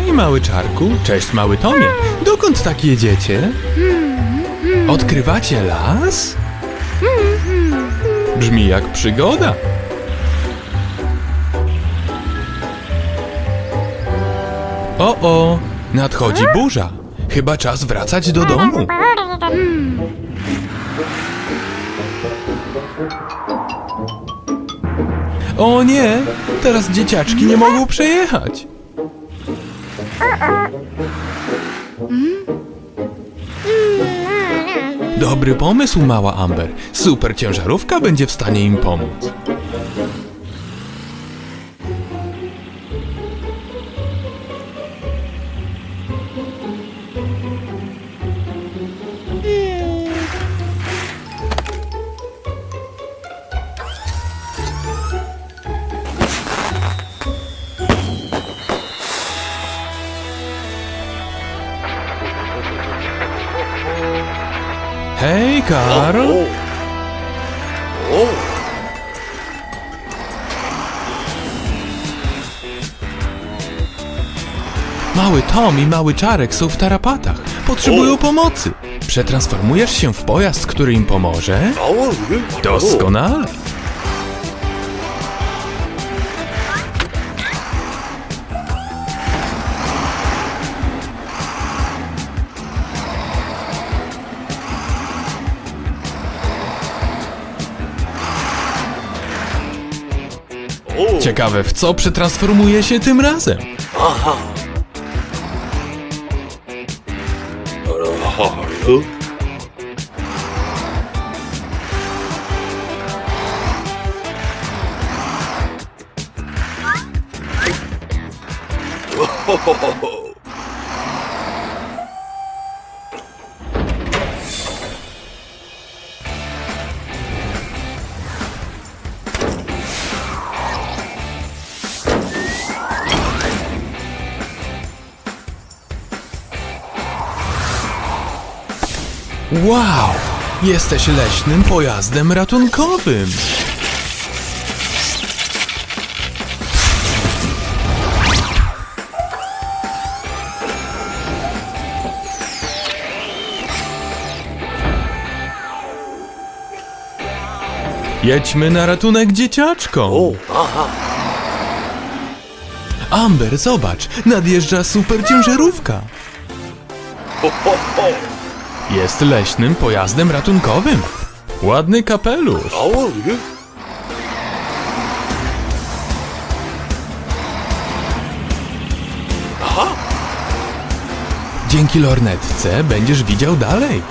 Hej, mały czarku. Cześć, mały Tomie. Dokąd tak jedziecie? Odkrywacie las? Brzmi jak przygoda. O, o, nadchodzi burza. Chyba czas wracać do domu. O nie, teraz dzieciaczki nie mogą przejechać. Dobry pomysł, mała Amber. Super ciężarówka będzie w stanie im pomóc. Hej, Karol. Mały Tom i mały Czarek są w tarapatach. Potrzebują pomocy. Przetransformujesz się w pojazd, który im pomoże? Doskonale. Ciekawe, w co przetransformuje się tym razem? Wow! Jesteś leśnym pojazdem ratunkowym. Jedźmy na ratunek dzieciaczkom. Amber, zobacz, nadjeżdża super ciężarówka. Jest leśnym pojazdem ratunkowym. Ładny kapelusz. Dzięki lornetce będziesz widział dalej.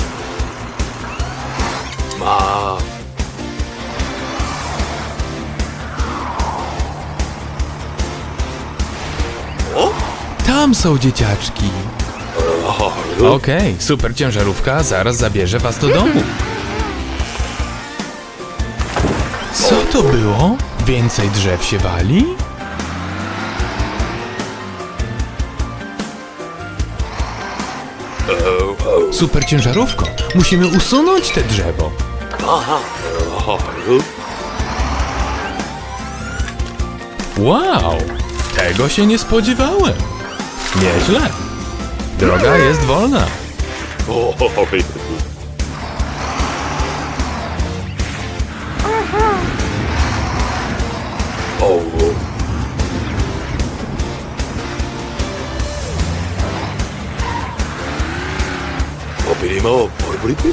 Tam są dzieciaczki. Okej, super ciężarówka zaraz zabierze was do domu. Co to było? Więcej drzew się wali? Super ciężarówko, musimy usunąć te drzewo. Wow, tego się nie spodziewałem. Nieźle. Droga jest wolna.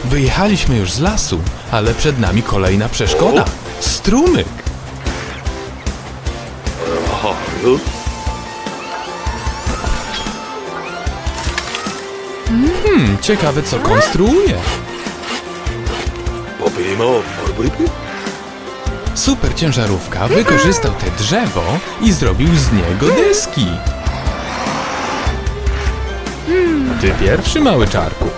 Wyjechaliśmy już z lasu, ale przed nami kolejna przeszkoda. Strumyk. Hmm, ciekawe co konstruuje. Super ciężarówka wykorzystał te drzewo i zrobił z niego deski. Ty pierwszy, mały czarku.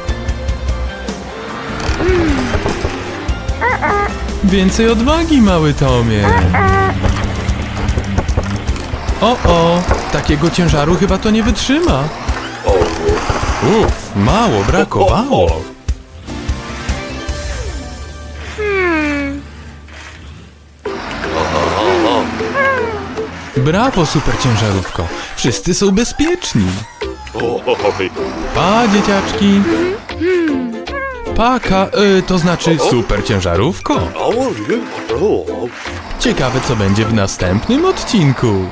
Więcej odwagi, mały Tomie. O, o, takiego ciężaru chyba to nie wytrzyma. Uff, mało brakowało. Brawo, super ciężarówko. Wszyscy są bezpieczni. Pa, dzieciaczki. Paka, y, to znaczy super ciężarówko. Ciekawe, co będzie w następnym odcinku.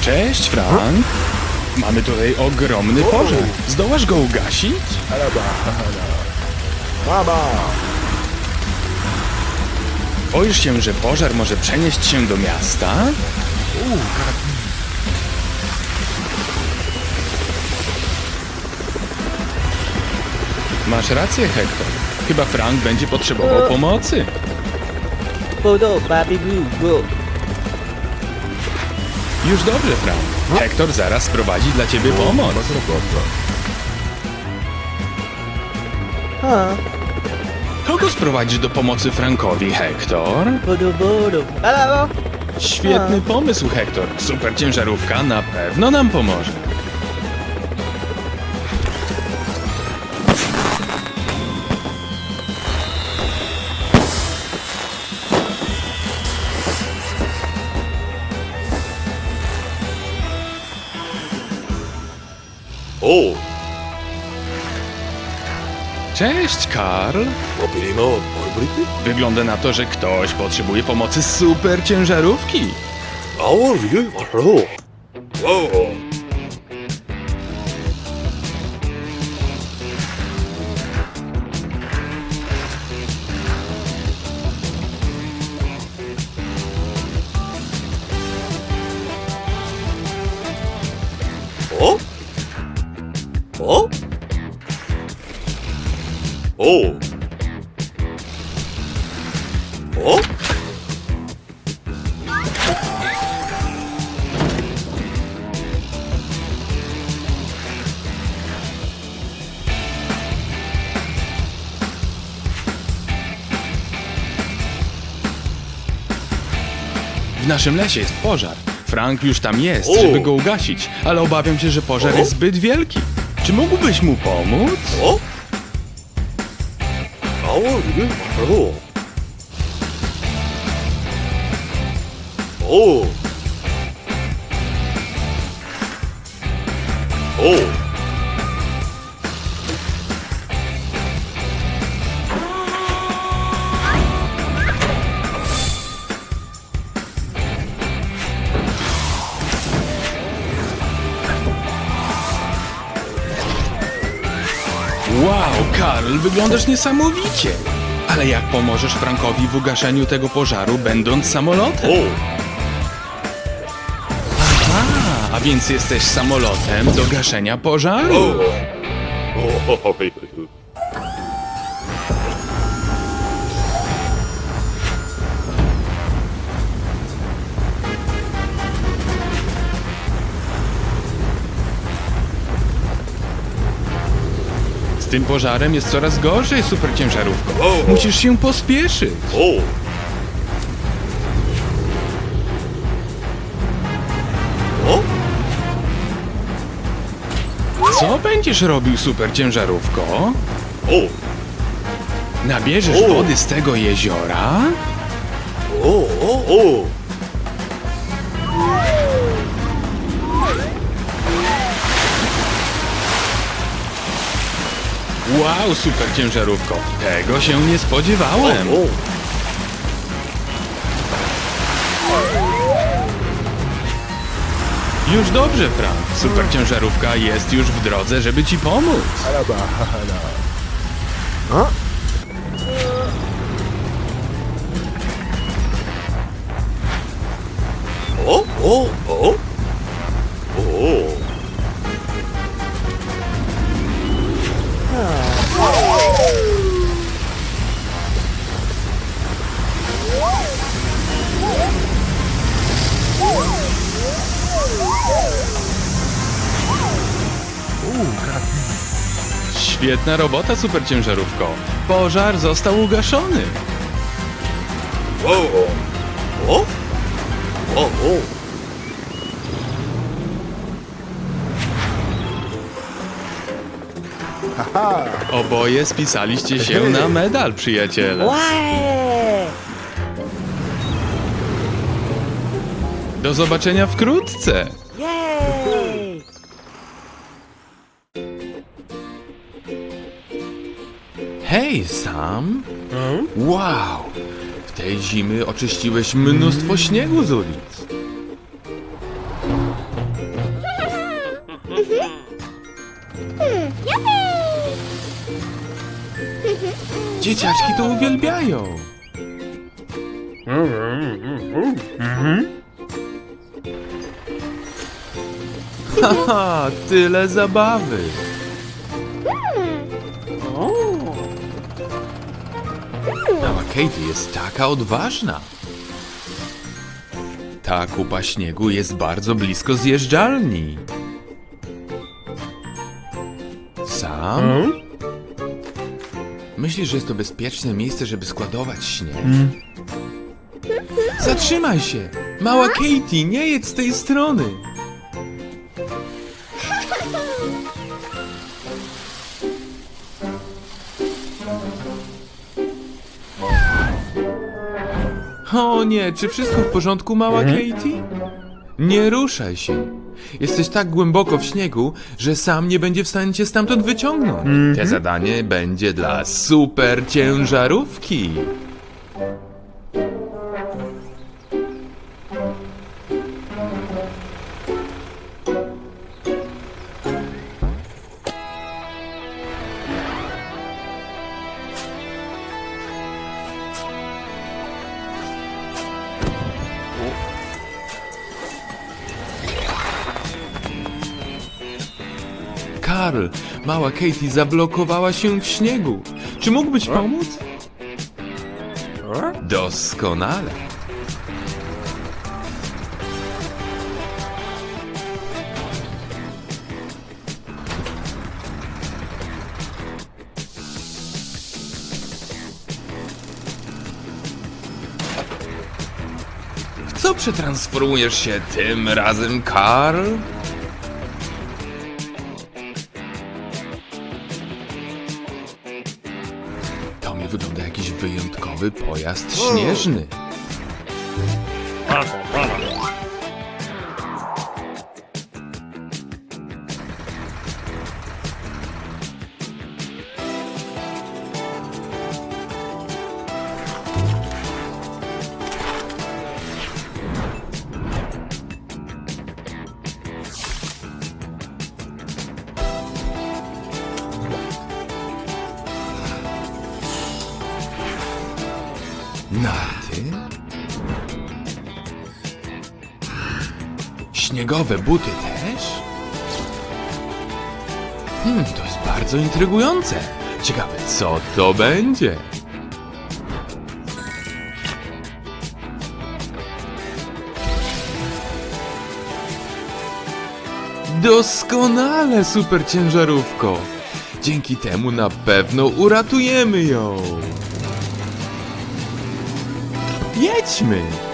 Cześć, Frank. Mamy tutaj ogromny pożar. Zdołasz go ugasić? Boisz się, że pożar może przenieść się do miasta? Masz rację, Hector. Chyba Frank będzie potrzebował pomocy. Blue, bro. Już dobrze, Frank. Hector zaraz sprowadzi dla ciebie pomoc. Huh? Kogo sprowadzisz do pomocy Frankowi, Hector? Photo, photo. Hello? Świetny pomysł, Hector. Super ciężarówka na pewno nam pomoże. Cześć, Karl. Popilino od Wygląda na to, że ktoś potrzebuje pomocy super ciężarówki. A on wie, Wow. W naszym lesie jest pożar. Frank już tam jest, O. żeby go ugasić, ale obawiam się, że pożar O. jest zbyt wielki. Czy mógłbyś mu pomóc? 어? 아워 이게 바로 오. 오. Wow, Karl, wyglądasz niesamowicie. Ale jak pomożesz Frankowi w ugaszeniu tego pożaru, będąc samolotem? 오. A, a więc jesteś samolotem do gaszenia pożaru. 오. tym pożarem jest coraz gorzej, super ciężarówko. Musisz się pospieszyć. O! Co będziesz robił, super ciężarówko? O! Nabierzesz O! wody z tego jeziora? O! O! O! Wow, super ciężarówko. Tego się nie spodziewałem. Już dobrze, Frank. Super ciężarówka jest już w drodze, żeby ci pomóc. O, o, o. Świetna robota, super ciężarówko. Pożar został ugaszony. O! O! O! O! Oboje spisaliście się na medal, przyjaciele. Do zobaczenia wkrótce. Hej, Sam. Wow! W tej zimy oczyściłeś mnóstwo śniegu z ulic. Dzieciaczki to uwielbiają. Haha, tyle zabawy. Mała Katie jest taka odważna. Ta kupa śniegu jest bardzo blisko zjeżdżalni. Sam? Myślisz, że jest to bezpieczne miejsce, żeby składować śnieg? Zatrzymaj się! Mała Katie, nie jedź z tej strony! O nie, czy wszystko w porządku, mała Katie? Nie ruszaj się. Jesteś tak głęboko w śniegu, że sam nie będzie w stanie cię stamtąd wyciągnąć. Te zadanie będzie dla super ciężarówki. Karl, mała Katie zablokowała się w śniegu. Czy mógłbyś pomóc? Doskonale. W co przetransformujesz się tym razem, Karl? Wyjątkowy pojazd śnieżny. Śniegowe buty też? Hmm, to jest bardzo intrygujące. Ciekawe, co to będzie? Doskonale, super ciężarówko. Dzięki temu na pewno uratujemy ją. Jedźmy!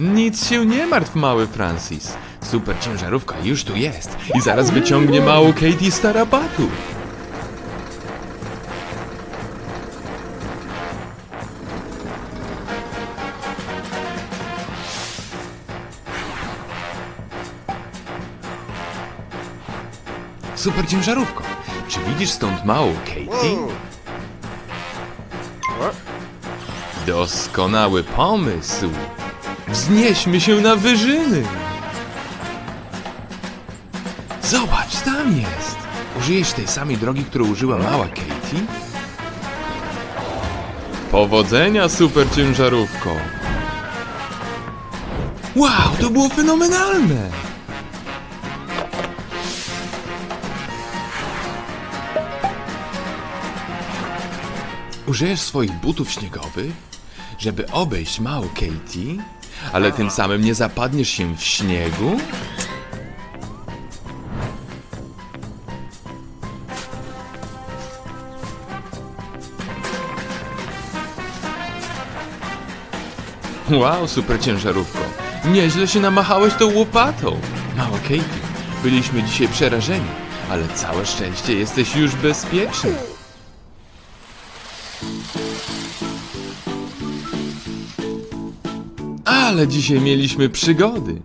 Nic się nie martw, mały Francis. Super ciężarówka już tu jest i zaraz wyciągnie małą Katie z tarapatu. Super ciężarówko. Czy widzisz stąd małą Katie? Doskonały pomysł. Wznieśmy się na wyżyny. Zobacz, tam jest. Użyjesz tej samej drogi, którą użyła mała Katie? Powodzenia, super ciężarówko. Wow, to było fenomenalne. Użyjesz swoich butów śniegowych, żeby obejść małą Katie, ale tym samym nie zapadniesz się w śniegu? Wow, super ciężarówko. Nieźle się namachałeś tą łopatą. Mała Katie, byliśmy dzisiaj przerażeni, ale całe szczęście jesteś już bezpieczny. Ale dzisiaj mieliśmy przygody.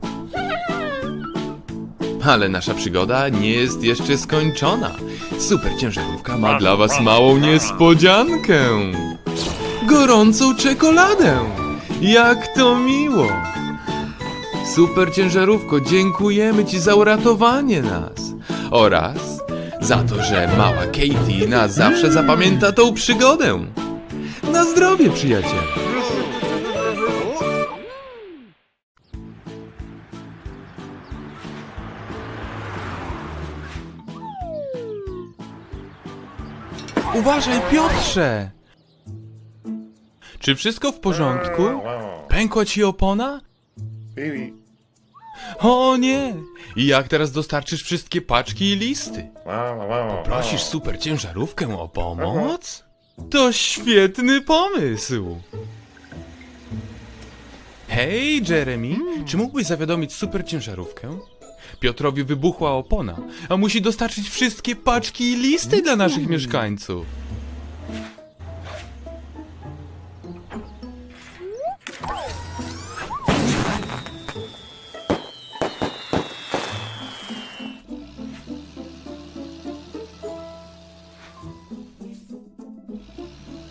Ale nasza przygoda nie jest jeszcze skończona. Super ciężarówka ma dla was małą niespodziankę. Gorącą czekoladę. Jak to miło. Super ciężarówko, dziękujemy ci za uratowanie nas. Oraz za to, że mała Katie na zawsze zapamięta tą przygodę. Na zdrowie, przyjaciele. Uważaj, Piotrze! Czy wszystko w porządku? Pękła ci opona? O nie! I jak teraz dostarczysz wszystkie paczki i listy? Wow, wow, Prosisz super ciężarówkę o pomoc? To świetny pomysł! Hej, Jeremy, czy mógłbyś zawiadomić super ciężarówkę? Piotrowi wybuchła opona, a musi dostarczyć wszystkie paczki i listy dla naszych mieszkańców.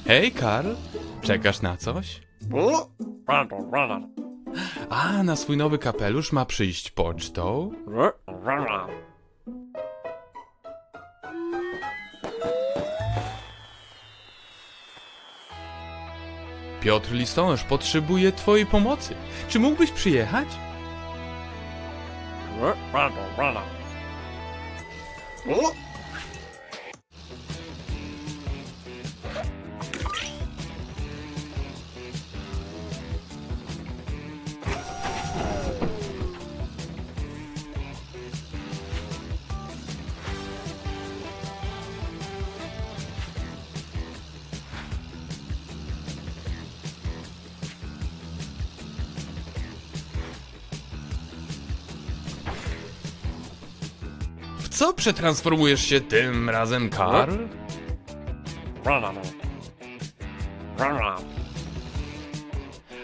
Hej, Karl, czekasz na coś? A, na swój nowy kapelusz ma przyjść pocztą? Piotr Listonosz potrzebuje twojej pomocy. Czy mógłbyś przyjechać? Co przetransformujesz się tym razem, Karl?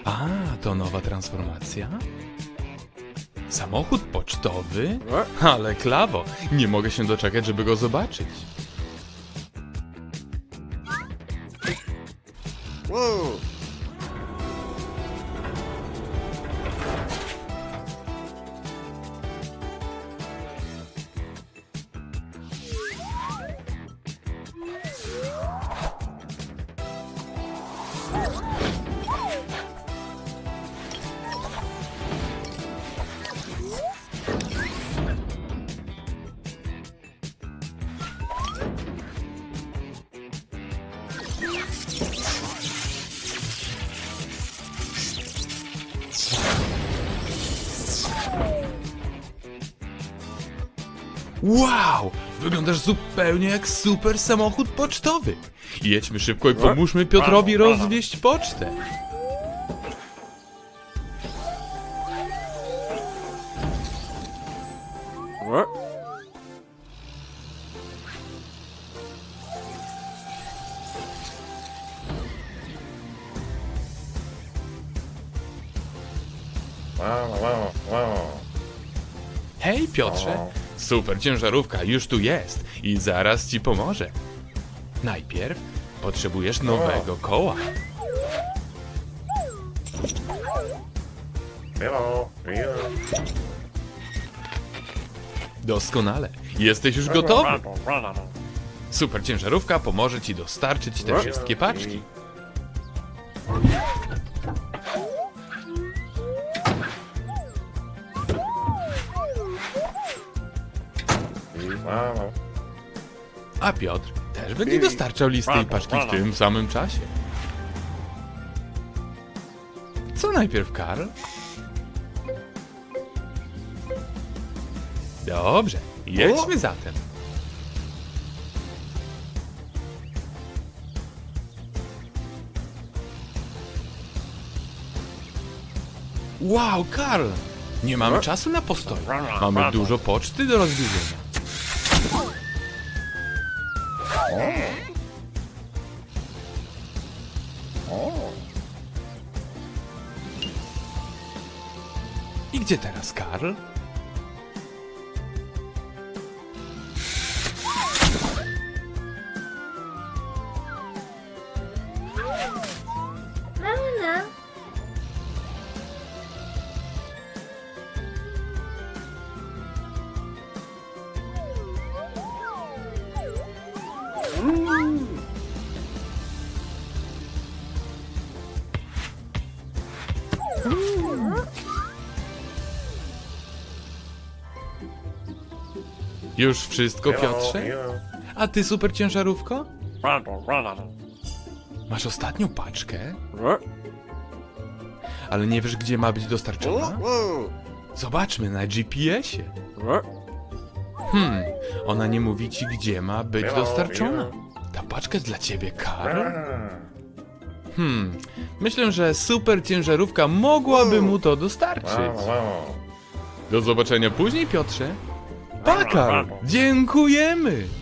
A, to nowa transformacja? Samochód pocztowy? Ale klawo, nie mogę się doczekać, żeby go zobaczyć. Wow! Wyglądasz zupełnie jak super samochód pocztowy. Jedźmy szybko i pomóżmy Piotrowi rozwieźć pocztę. Hej Piotrze, super ciężarówka już tu jest i zaraz ci pomoże. Najpierw potrzebujesz nowego koła. Doskonale, jesteś już gotowy. Super ciężarówka pomoże ci dostarczyć te wszystkie paczki. a Piotr też będzie dostarczał listy i paczki w tym samym czasie. Co najpierw, Karl? Dobrze, jedźmy zatem. Wow, Karl! Nie mamy czasu na postoj. Mamy dużo poczty do rozwiązania. I gdzie teraz Karl? Już wszystko, Piotrze? A ty, super ciężarówko? Masz ostatnią paczkę? Ale nie wiesz, gdzie ma być dostarczona? Zobaczmy na GPS-ie. Hmm, ona nie mówi ci, gdzie ma być dostarczona. Ta paczka jest dla ciebie, Karl? Hmm, myślę, że super ciężarówka mogłaby mu to dostarczyć. Do zobaczenia później, Piotrze. Pa, Karl! Dziękujemy!